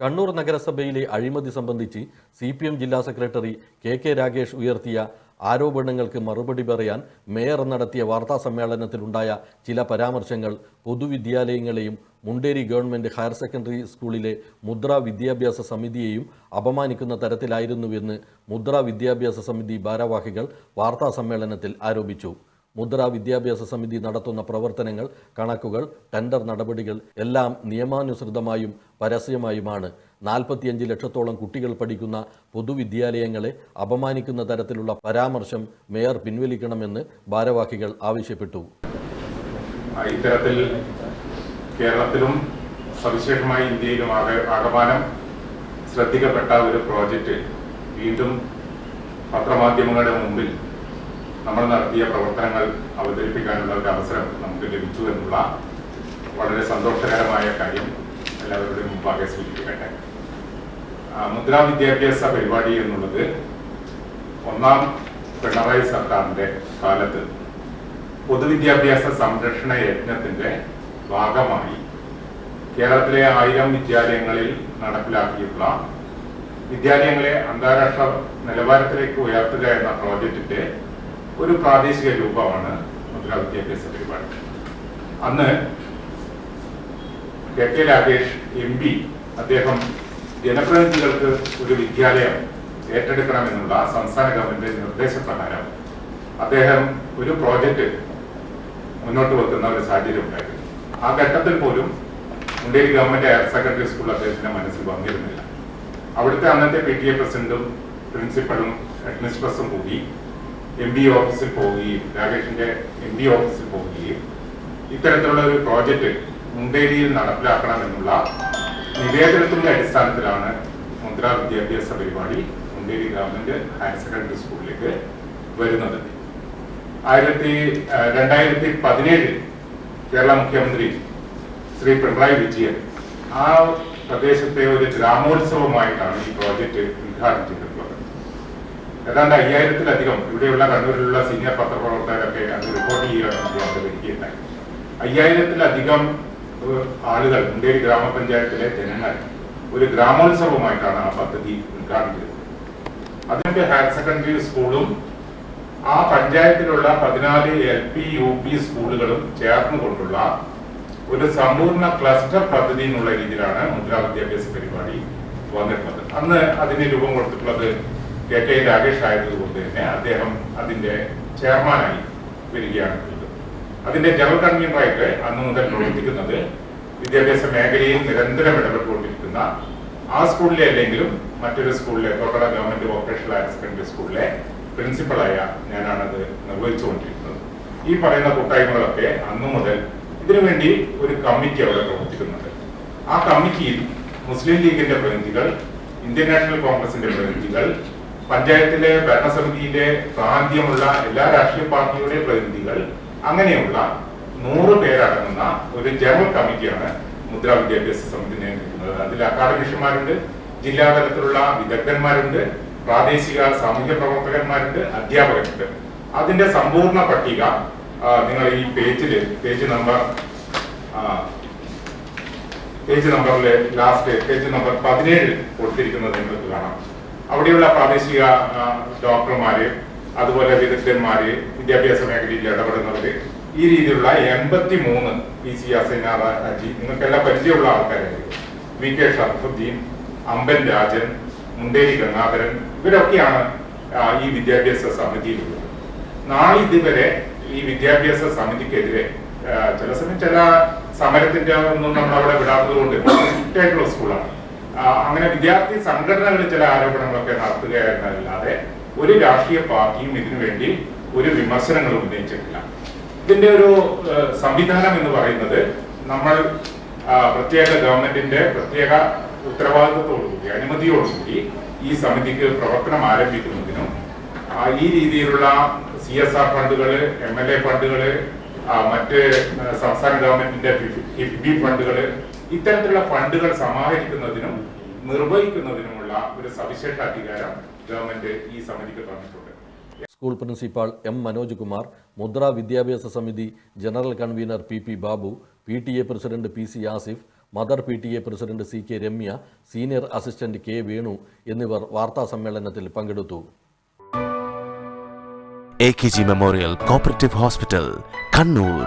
കണ്ണൂർ നഗരസഭയിലെ അഴിമതി സംബന്ധിച്ച് സി പി എം ജില്ലാ സെക്രട്ടറി കെ കെ രാഗേഷ് ഉയർത്തിയ ആരോപണങ്ങൾക്ക് മറുപടി പറയാൻ മേയർ നടത്തിയ വാർത്താ സമ്മേളനത്തിലുണ്ടായ ചില പരാമർശങ്ങൾ പൊതുവിദ്യാലയങ്ങളെയും മുണ്ടേരി ഗവൺമെന്റ് ഹയർ സെക്കൻഡറി സ്കൂളിലെ മുദ്ര വിദ്യാഭ്യാസ സമിതിയെയും അപമാനിക്കുന്ന തരത്തിലായിരുന്നുവെന്ന് മുദ്ര വിദ്യാഭ്യാസ സമിതി ഭാരവാഹികൾ വാർത്താ സമ്മേളനത്തിൽ ആരോപിച്ചു. മുദ്ര വിദ്യാഭ്യാസ സമിതി നടത്തുന്ന പ്രവർത്തനങ്ങൾ കണക്കുകൾ ടെൻഡർ നടപടികൾ എല്ലാം നിയമാനുസൃതമായും പരസ്യമായുമാണ്. നാൽപ്പത്തിയഞ്ച് ലക്ഷത്തോളം കുട്ടികൾ പഠിക്കുന്ന പൊതുവിദ്യാലയങ്ങളെ അപമാനിക്കുന്ന തരത്തിലുള്ള പരാമർശം മേയർ പിൻവലിക്കണമെന്ന് ഭാരവാഹികൾ ആവശ്യപ്പെട്ടു. ഇത്തരത്തിൽ കേരളത്തിലും സവിശേഷമായി ഇന്ത്യയിലും ആകെ ആകമാനം ശ്രദ്ധിക്കപ്പെട്ട ഒരു പ്രോജക്റ്റ് വീണ്ടും പത്രമാധ്യമങ്ങളുടെ മുമ്പിൽ നമ്മൾ നടത്തിയ പ്രവർത്തനങ്ങൾ അവതരിപ്പിക്കാനുള്ള ഒരു അവസരം നമുക്ക് ലഭിച്ചു എന്നുള്ള വളരെ സന്തോഷകരമായ കാര്യം എല്ലാവരുടെയും മുമ്പാകെ സൂചിപ്പിക്കട്ടെ മുദ്രാ വിദ്യാഭ്യാസ പരിപാടി എന്നുള്ളത് ഒന്നാം പിണറായി സർക്കാരിന്റെ കാലത്ത് പൊതുവിദ്യാഭ്യാസ സംരക്ഷണ യജ്ഞത്തിന്റെ ഭാഗമായി കേരളത്തിലെ ആയിരം വിദ്യാലയങ്ങളിൽ നടപ്പിലാക്കിയിട്ടുള്ള വിദ്യാലയങ്ങളെ അന്താരാഷ്ട്ര നിലവാരത്തിലേക്ക് ഉയർത്തുക എന്ന പ്രോജക്റ്റിന്റെ ഒരു പ്രാദേശിക രൂപമാണ് മുദ്രാ വിദ്യാഭ്യാസ പരിപാടി. അന്ന് K K Rakesh M P അദ്ദേഹം ജനപ്രതിനിധികൾക്ക് ഒരു വിദ്യാലയം ഏറ്റെടുക്കണമെന്നുള്ള സംസ്ഥാന ഗവൺമെന്റിന്റെ നിർദ്ദേശപ്രകാരം അദ്ദേഹം ഒരു പ്രോജക്റ്റ് മുന്നോട്ട് വെക്കുന്ന ഒരു സാഹചര്യം ഉണ്ടായിരുന്നു. ആ ഘട്ടത്തിൽ പോലും Munderi government higher secondary school അദ്ദേഹത്തിന്റെ മനസ്സിൽ വന്നിരുന്നില്ല. അവിടുത്തെ അന്നത്തെ പി ടി എ പ്രസിഡന്റും പ്രിൻസിപ്പളും അഡ്മിനിസ്ട്രസും കൂടി എം ബി ഓഫീസിൽ പോവുകയും രാകേഷിന്റെ എം ബി ഓഫീസിൽ പോവുകയും ഇത്തരത്തിലുള്ള ഒരു പ്രോജക്റ്റ് മുണ്ടേരിയിൽ നടപ്പിലാക്കണമെന്നുള്ള നിവേദനത്തിന്റെ അടിസ്ഥാനത്തിലാണ് മുദ്രാ വിദ്യാഭ്യാസ പരിപാടി മുണ്ടേരി ഗവൺമെന്റ് ഹയർ സെക്കൻഡറി സ്കൂളിലേക്ക് വരുന്നത്. ആയിരത്തി രണ്ടായിരത്തി പതിനേഴിൽ കേരള മുഖ്യമന്ത്രി ശ്രീ പിണറായി വിജയൻ ആ പ്രദേശത്തെ ഒരു ഗ്രാമോത്സവമായിട്ടാണ് ഈ പ്രോജക്റ്റ് ഉദ്ഘാടനം ചെയ്തിട്ടുള്ളത് ഏതാണ്ട് അയ്യായിരത്തിലധികം ഇവിടെയുള്ള കണ്ണൂരിലുള്ള സീനിയർ പത്രപ്രവർത്തകരൊക്കെ അത് റിപ്പോർട്ട് അവിടെ വരികയുണ്ടായി അയ്യായിരത്തിലധികം ആളുകൾ മുണ്ടേരി ഗ്രാമപഞ്ചായത്തിലെ ജനങ്ങൾ ഒരു ഗ്രാമോത്സവമായിട്ടാണ് ആ പദ്ധതി ഉദ്ഘാടനം അതിന്റെ ഹയർ സെക്കൻഡറി സ്കൂളും ആ പഞ്ചായത്തിലുള്ള പതിനാല് എൽ പി യു പി സ്കൂളുകളും ചേർന്നുകൊണ്ടുള്ള ഒരു സമ്പൂർണ ക്ലസ്റ്റർ പദ്ധതി എന്നുള്ള രീതിയിലാണ് മുദ്രാ വിദ്യാഭ്യാസ പരിപാടി വന്നിട്ടുള്ളത്. അന്ന് അതിന് രൂപം കൊടുത്തിട്ടുള്ളത് കെ കെ രാകേഷ് ആയതുകൊണ്ട് തന്നെ അദ്ദേഹം അതിന്റെ ചെയർമാനായി വരികയാണ് അതിന്റെ ജനറൽ കൺവീനറായിട്ട് അന്ന് മുതൽ പ്രവർത്തിക്കുന്നത് വിദ്യാഭ്യാസ മേഖലയിൽ നിരന്തരം ഇടപെട്ടുകൊണ്ടിരിക്കുന്ന ആ സ്കൂളിലെ അല്ലെങ്കിലും മറ്റൊരു സ്കൂളിലെ Thottada government vocational higher secondary സ്കൂളിലെ പ്രിൻസിപ്പളായ ഞാനാണത് നിർവഹിച്ചുകൊണ്ടിരിക്കുന്നത്. ഈ പറയുന്ന കൂട്ടായ്മകളൊക്കെ അന്നു മുതൽ ഇതിനുവേണ്ടി ഒരു കമ്മിറ്റി അവിടെ പ്രവർത്തിക്കുന്നുണ്ട്. ആ കമ്മിറ്റിയിൽ മുസ്ലിം ലീഗിന്റെ പ്രതിനിധികൾ ഇന്ത്യൻ നാഷണൽ കോൺഗ്രസിന്റെ പ്രതിനിധികൾ പഞ്ചായത്തിലെ ഭരണസമിതിയിലെ പ്രാന്തിയമുള്ള എല്ലാ രാഷ്ട്രീയ പാർട്ടിയുടെ പ്രതിനിധികൾ അങ്ങനെയുള്ള നൂറ് പേരടങ്ങുന്ന ഒരു ജനറൽ കമ്മിറ്റിയാണ് മുദ്രാ വിദ്യാഭ്യാസ സമിതി നിയന്ത്രിക്കുന്നത്. അതിൽ അക്കാദമിഷ്യന്മാരുണ്ട് ജില്ലാ തലത്തിലുള്ള വിദഗ്ധന്മാരുണ്ട് പ്രാദേശിക സാമൂഹ്യ പ്രവർത്തകന്മാരുണ്ട് അധ്യാപകരുണ്ട്. അതിന്റെ സമ്പൂർണ പട്ടിക നിങ്ങൾ ഈ പേജിൽ പേജ് നമ്പർ പേജ് നമ്പറിലെ ലാസ്റ്റ് പേജ് നമ്പർ പതിനേഴിൽ കൊടുത്തിരിക്കുന്നത് നിങ്ങൾക്ക് കാണാം. അവിടെയുള്ള പ്രാദേശിക ഡോക്ടർമാര് അതുപോലെ വിദഗ്ധന്മാര് വിദ്യാഭ്യാസ മേഖലയിൽ ഇടപെടുന്നവര് ഈ രീതിയിലുള്ള എൺപത്തി മൂന്ന് പി സി അസൈനാർ അജി നിങ്ങൾക്കെല്ലാം പരിചയമുള്ള ആൾക്കാരായിരിക്കും. വി കെ ഷർഫുദ്ദീൻ അമ്പൻ രാജൻ മുണ്ടേരി ഗംഗാധരൻ ഇവരൊക്കെയാണ് ഈ വിദ്യാഭ്യാസ സമിതിയിലുള്ളത്. നാളെ ഇതുവരെ ഈ വിദ്യാഭ്യാസ സമിതിക്കെതിരെ ചില സമയം ചില സമരത്തിന്റെ ഒന്നും നമ്മൾ അവിടെ വിടാത്തത് കൊണ്ട് സ്കൂളാണ്. അങ്ങനെ വിദ്യാർത്ഥി സംഘടനകൾ ചില ആരോപണങ്ങളൊക്കെ നടത്തുകയായിരുന്നല്ലാതെ ഒരു രാഷ്ട്രീയ പാർട്ടിയും ഇതിനു വേണ്ടി ഒരു വിമർശനങ്ങൾ ഉന്നയിച്ചിട്ടില്ല ഇതിന്റെ ഒരു സംവിധാനം എന്ന് പറയുന്നത് നമ്മൾ പ്രത്യേക ഗവൺമെന്റിന്റെ പ്രത്യേക ഉത്തരവാദിത്വത്തോടുകൂടി അനുമതിയോടുകൂടി ഈ സമിതിക്ക് പ്രവർത്തനം ആരംഭിക്കുന്നതിനും ഈ രീതിയിലുള്ള സി എസ് ആർ ഫണ്ടുകൾ എം എൽ എ ഫണ്ടുകൾ മറ്റ് സംസ്ഥാന ഗവൺമെന്റിന്റെ കിഫ്ബി ഫണ്ടുകൾ ഇത്തരത്തിലുള്ള ഫണ്ടുകൾ സമാഹരിക്കുന്നതിനും നിർവഹിക്കുന്നതിനുമുള്ള ഒരു സവിശേഷ അധികാരം ഗവൺമെന്റ് ഈ സമിതിക്ക് തന്നിട്ടുണ്ട്. School principal M Manoj Kumar Mudra വിദ്യാഭ്യാസ സമിതി general convener P P Babu P T A president P C Asif mother P T A president C K Ramya senior assistant K Venu എന്നിവർ വാർത്താ സമ്മേളനത്തിൽ പങ്കെടുത്തു. A K G memorial cooperative hospital Kannur